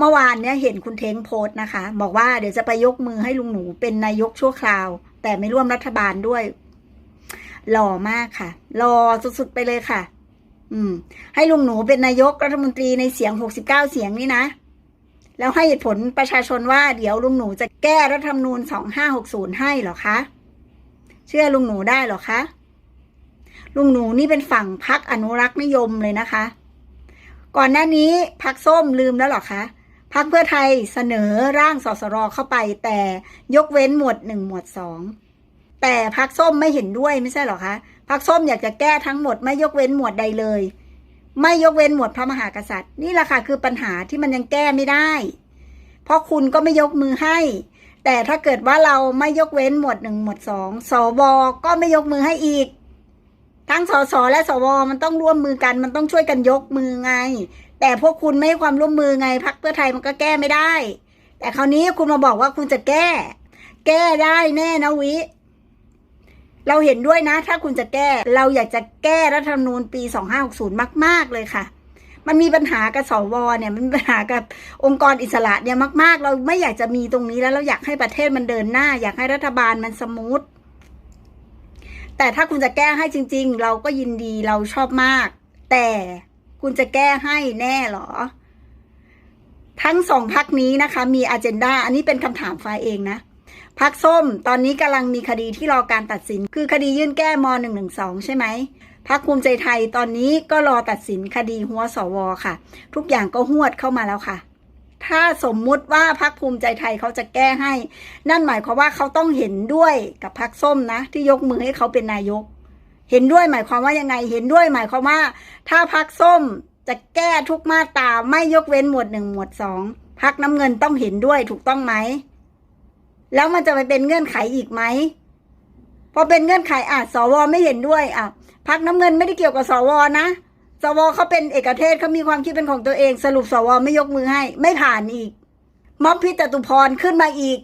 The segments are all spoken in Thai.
เมื่อวานเนี่ยเห็นคุณเท้งโพสต์นะคะ บอกว่าเดี๋ยวจะไปยกมือให้ลุงหนูเป็นนายกชั่วคราว แต่ไม่ร่วมรัฐบาลด้วย หล่อมากค่ะ หล่อสุดๆไปเลยค่ะ อืม ให้ลุงหนูเป็นนายกรัฐมนตรีในเสียงหกสิบเก้าเสียงนี่นะ แล้วให้เหตุผลประชาชนว่าเดี๋ยวลุงหนูจะแก้รัฐธรรมนูญสองห้าหกศูนย์ให้เหรอคะ เชื่อลุงหนูได้เหรอคะลุงหนูนี่เป็นฝั่งพักอนุรักษ์นิยมเลยนะคะ ก่อนหน้านี้พักส้มลืมแล้วหรอคะ พักเพื่อไทยเสนอร่างสสรเข้าไป แต่ยกเว้นหมวดหนึ่งหมวดสองแต่พักส้มไม่เห็นด้วยไม่ใช่หรอคะพักส้มอยากจะแก้ทั้งหมดไม่ยกเว้นหมวดใดเลย ไม่ยกเว้นหมวดพระมหากษัตริย์ นี่แหละค่ะคือปัญหาที่มันยังแก้ไม่ได้ เพราะคุณก็ไม่ยกมือให้ แต่ถ้าเกิดว่าเราไม่ยกเว้นหมวดหนึ่งหมวดสองสวก็ไม่ยกมือให้อีก ทั้งสสและสวมันต้องร่วมมือกัน มันต้องช่วยกันยกมือไง แต่พวกคุณไม่ให้ความร่วมมือไงพักเพื่อไทยมันก็แก้ไม่ได้ แต่คราวนี้คุณมาบอกว่าคุณจะแก้ แก้ได้แน่นะวิ เราเห็นด้วยนะ ถ้าคุณจะแก้ เราอยากจะแก้รัฐธรรมนูญปี 2560 มาก ๆ เลยค่ะมันมีปัญหากับสวเนี่ยมันมีปัญหากับองค์กรอิสระเนี่ยมาก ๆ เราไม่อยากจะมีตรงนี้แล้วเราอยากให้ประเทศมันเดินหน้า อยากให้รัฐบาลมันสมูท แต่ถ้าคุณจะแก้ให้จริง ๆ เราก็ยินดีเราชอบมาก แต่คุณจะแก้ให้แน่หรอ ทั้งสองพักนี้นะคะ มีอ g e n d a อันนี้เป็นคำถามฟ้าเองนะพักส้มตอนนี้กำลังมีคดีที่รอการตัดสิน คือคดียื่นแก้ม .112 ใช่ไหมพักภูมิใจไทยตอนนี้ก็รอตัดสินคดีหัวสวค่ะ ทุกอย่างก็หวดเข้ามาแล้วค่ะ ถ้าสมมุติว่าพักภูมิใจไทยเขาจะแก้ให้ นั่นหมายความว่าเขาต้องเห็นด้วยกับพักส้มนะ ที่ยกมือให้เขาเป็นนายก เห็นด้วยหมายความว่ายังไงเห็นด้วยหมายความว่า ถ้าพักส้มจะแก้ทุกมาตราไม่ยกเว้นหมวดหนึ่งหมวดสองพักน้ำเงินต้องเห็นด้วยถูกต้องไหมแล้วมันจะไปเป็นเงื่อนไขอีกไหมพอเป็นเงื่อนไขอะสวไม่เห็นด้วยอะพักน้ำเงินไม่ได้เกี่ยวกับสวนะ สวเขาเป็นเอกเทศเขามีความคิดเป็นของตัวเอง สรุปสวไม่ยกมือให้ ไม่ผ่านอีกม็อบพิจตุพรขึ้นมาอีก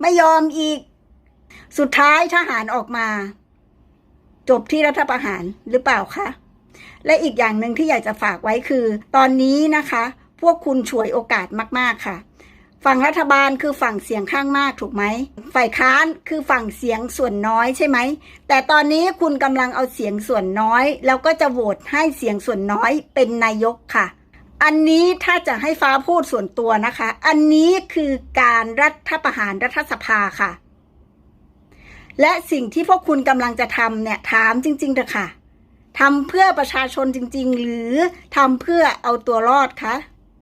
ไม่ยอมอีก สุดท้ายทหารออกมา จบที่รัฐประหารหรือเปล่าคะและอีกอย่างหนึ่งที่อยากจะฝากไว้คือ ตอนนี้นะคะ พวกคุณฉวยโอกาสมาก ๆค่ะ ฝั่งรัฐบาลคือฝั่งเสียงข้างมากถูกไหม ฝ่ายค้านคือฝั่งเสียงส่วนน้อยใช่ไหม แต่ตอนนี้คุณกำลังเอาเสียงส่วนน้อย แล้วก็จะโหวตให้เสียงส่วนน้อยเป็นนายกค่ะ อันนี้ถ้าจะให้ฟ้าพูดส่วนตัวนะคะ อันนี้คือการรัฐประหารรัฐสภาค่ะ และสิ่งที่พวกคุณกำลังจะทำเนี่ยถามจริงๆเถอะค่ะทำเพื่อประชาชนจริง ๆ หรือทำเพื่อเอาตัวรอดคะ